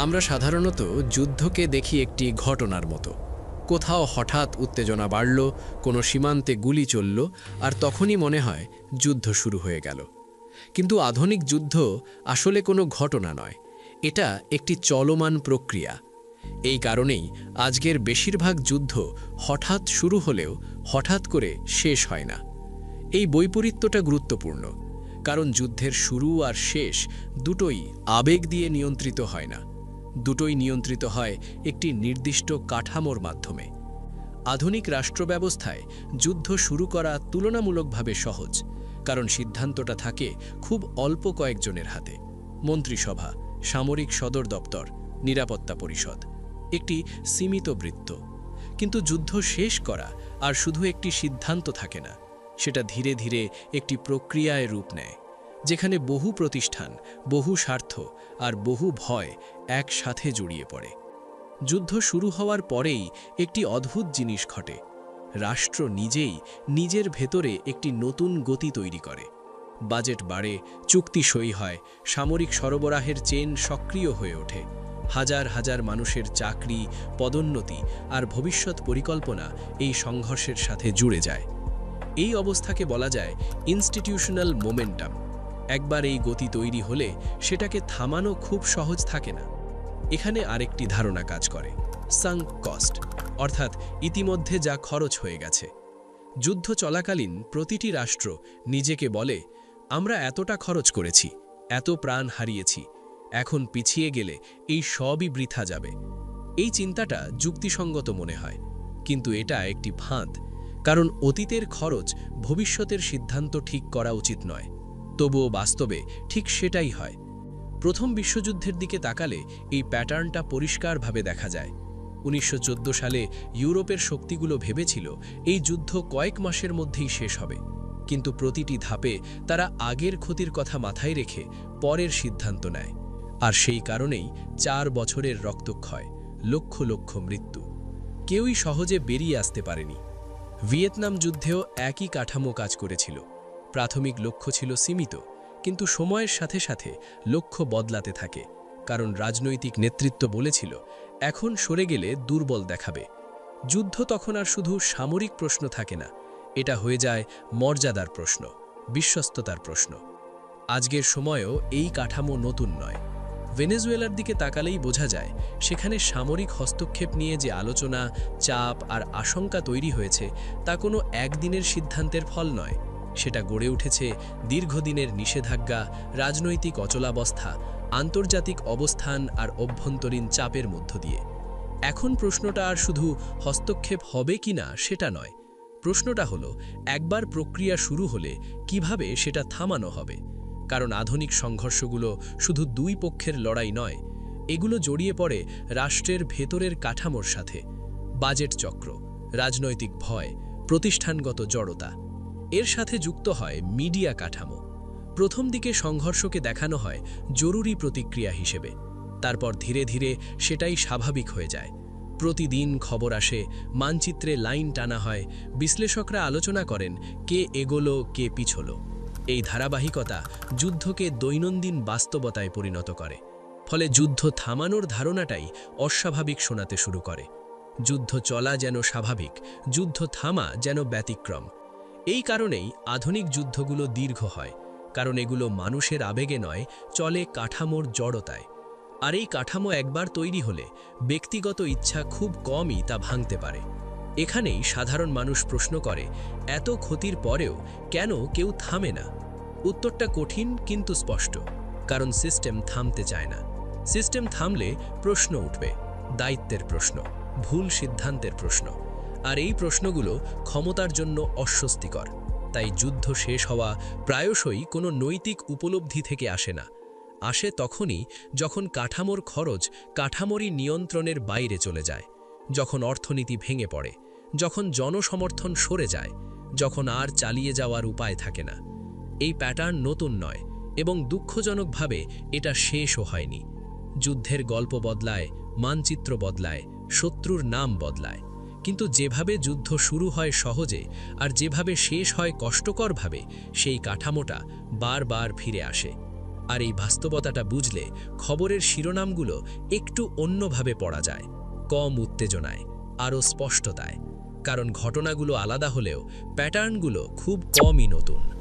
আমরা সাধারণত যুদ্ধকে দেখি একটি ঘটনার মতো। কোথাও হঠাৎ উত্তেজনা বাড়ল, কোনো সীমান্তে গুলি চলল, আর তখনই মনে হয় যুদ্ধ শুরু হয়ে গেল। কিন্তু আধুনিক যুদ্ধ আসলে কোনো ঘটনা নয়। এটা একটি চলমান প্রক্রিয়া। এই কারণেই আজকের বেশিরভাগ যুদ্ধ হঠাৎ শুরু হলেও হঠাৎ করে শেষ হয় না। এই বৈপরীত্যটা গুরুত্বপূর্ণ, কারণ যুদ্ধের শুরু আর শেষ দুটোই আবেগ দিয়ে নিয়ন্ত্রিত হয় না। দুটোই নিয়ন্ত্রিত হয় একটি নির্দিষ্ট কাঠামোর মাধ্যমে। আধুনিক রাষ্ট্র ব্যবস্থায় যুদ্ধ শুরু করা তুলনামূলকভাবে সহজ, কারণ সিদ্ধান্তটা থাকে খুব অল্প কয়েকজনের হাতে। মন্ত্রিসভা, সামরিক সদর দপ্তর, নিরাপত্তা পরিষদ, একটি সীমিত বৃত্ত। কিন্তু যুদ্ধ শেষ করা আর শুধু একটি সিদ্ধান্ত থাকে না, সেটা ধীরে ধীরে একটি প্রক্রিয়ায় রূপ নেয়। যেখানে বহু প্রতিষ্ঠান, বহু স্বার্থ আর বহু ভয় একসাথে জড়িয়ে পড়ে। যুদ্ধ শুরু হওয়ার পরেই একটি অদ্ভুত জিনিস ঘটে। রাষ্ট্র নিজেই নিজের ভেতরে একটি নতুন গতি তৈরি করে। বাজেট বাড়ে, চুক্তি সই হয়, সামরিক সরবরাহের চেন সক্রিয় হয়ে ওঠে। হাজার হাজার মানুষের চাকরি, পদোন্নতি আর ভবিষ্যৎ পরিকল্পনা এই সংঘর্ষের সাথে জুড়ে যায়। এই অবস্থাকে বলা যায় ইনস্টিটিউশনাল মোমেন্টাম একবার এই গতি তৈরি হলে সেটাকে থামানো খুব সহজ থাকে না। এখানে আরেকটি ধারণা কাজ করে সাঙ্ক কস্ট অর্থাৎ ইতিমধ্যে যা খরচ হয়ে গেছে। যুদ্ধ চলাকালীন প্রতিটি রাষ্ট্র নিজেকে বলে, আমরা এতটা খরচ করেছি, এত প্রাণ হারিয়েছি, এখন পিছিয়ে গেলে এই সবই বৃথা যাবে। এই চিন্তাটা যুক্তিসঙ্গত মনে হয়, কিন্তু এটা একটি ফাঁদ, কারণ অতীতের খরচ ভবিষ্যতের সিদ্ধান্ত ঠিক করা উচিত নয়। তবুও বাস্তবে ঠিক সেটাই হয়। প্রথম বিশ্বযুদ্ধের দিকে তাকালে এই প্যাটার্নটা পরিষ্কারভাবে দেখা যায়। উনিশশো চোদ্দ সালে ইউরোপের শক্তিগুলো ভেবেছিল এই যুদ্ধ কয়েক মাসের মধ্যেই শেষ হবে। কিন্তু প্রতিটি ধাপে তারা আগের ক্ষতির কথা মাথায় রেখে পরের সিদ্ধান্ত নেয়। আর সেই কারণেই চার বছরের রক্তক্ষয়, লক্ষ লক্ষ মৃত্যু। কেউই সহজে বেরিয়ে আসতে পারেনি। ভিয়েতনাম যুদ্ধেও একই কাঠামো কাজ করেছিল। প্রাথমিক লক্ষ্য ছিল সীমিত, কিন্তু সময়ের সাথে সাথে লক্ষ্য বদলাতে থাকে, কারণ রাজনৈতিক নেতৃত্ব বলেছিল, এখন সরে গেলে দুর্বল দেখাবে। যুদ্ধ তখন আর শুধু সামরিক প্রশ্ন থাকে না, এটা হয়ে যায় মর্যাদার প্রশ্ন, বিশ্বস্ততার প্রশ্ন। আজকের সময়েও এই কাঠামো নতুন নয়। ভেনেজুয়েলার দিকে তাকালেই বোঝা যায়, সেখানে সামরিক হস্তক্ষেপ নিয়ে যে আলোচনা, চাপ আর আশঙ্কা তৈরি হয়েছে, তা কোনো একদিনের সিদ্ধান্তের ফল নয়। সেটা গড়ে উঠেছে দীর্ঘদিনের নিষেধাজ্ঞা, রাজনৈতিক অচলাবস্থা, আন্তর্জাতিক অবস্থান আর অভ্যন্তরীণ চাপের মধ্য দিয়ে। এখন প্রশ্নটা আর শুধু হস্তক্ষেপ হবে কি না সেটা নয়। প্রশ্নটা হলো, একবার প্রক্রিয়া শুরু হলে কীভাবে সেটা থামানো হবে? কারণ আধুনিক সংঘর্ষগুলো শুধু দুই পক্ষের লড়াই নয়, এগুলো জড়িয়ে পড়ে রাষ্ট্রের ভেতরের কাঠামোর সাথে। বাজেট চক্র, রাজনৈতিক ভয়, প্রতিষ্ঠানগত জড়তা। এর সাথে যুক্ত হয় মিডিয়া কাঠামো। প্রথম দিকে সংঘর্ষকে দেখানো হয় জরুরি প্রতিক্রিয়া হিসেবে। তারপর ধীরে ধীরে সেটাই স্বাভাবিক হয়ে যায়। প্রতিদিন খবর আসে, মানচিত্রে লাইন টানা হয়, বিশ্লেষকরা আলোচনা করেন কে এগোলো, কে পিছলো। এই ধারাবাহিকতা যুদ্ধকে দৈনন্দিন বাস্তবতায় পরিণত করে। ফলে যুদ্ধ থামানোর ধারণাটাই অস্বাভাবিক শোনাতে শুরু করে। যুদ্ধ চলা যেন স্বাভাবিক, যুদ্ধ থামা যেন ব্যতিক্রম। এই কারণেই আধুনিক যুদ্ধগুলো দীর্ঘ হয়, কারণ এগুলো মানুষের আবেগে নয়, চলে কাঠামোর জড়তায়। আর এই কাঠামো একবার তৈরি হলে ব্যক্তিগত ইচ্ছা খুব কমই তা ভাঙতে পারে। এখানেই সাধারণ মানুষ প্রশ্ন করে, এত ক্ষতির পরেও কেন কেউ থামে না? উত্তরটা কঠিন কিন্তু স্পষ্ট, কারণ সিস্টেম থামতে চায় না। সিস্টেম থামলে প্রশ্ন উঠবে, দায়িত্বের প্রশ্ন, ভুল সিদ্ধান্তের প্রশ্ন। আর এই প্রশ্নগুলো ক্ষমতার জন্য অস্বস্তিকর। তাই যুদ্ধ শেষ হওয়া প্রায়শই কোনো নৈতিক উপলব্ধি থেকে আসে না। আসে তখনই যখন কাঠামোর খরচ কাঠামোরই নিয়ন্ত্রণের বাইরে চলে যায়, যখন অর্থনীতি ভেঙে পড়ে, যখন জনসমর্থন সরে যায়, যখন আর চালিয়ে যাওয়ার উপায় থাকে না। এই প্যাটার্ন নতুন নয় এবং দুঃখজনকভাবে এটা শেষও হয়নি। যুদ্ধের গল্প বদলায়, মানচিত্র বদলায়, শত্রুর নাম বদলায়। কিন্তু যেভাবে যুদ্ধ শুরু হয় সহজে আর যেভাবে শেষ হয় কষ্টকরভাবে, সেই কাঠামোটা বারবার ফিরে আসে। আর এই বাস্তবতাটা বুঝলে খবরের শিরোনামগুলো একটু অন্যভাবে পড়া যায়, কম উত্তেজনায়, আরও স্পষ্টতায়। কারণ ঘটনাগুলো আলাদা হলেও প্যাটার্নগুলো খুব কমই নতুন।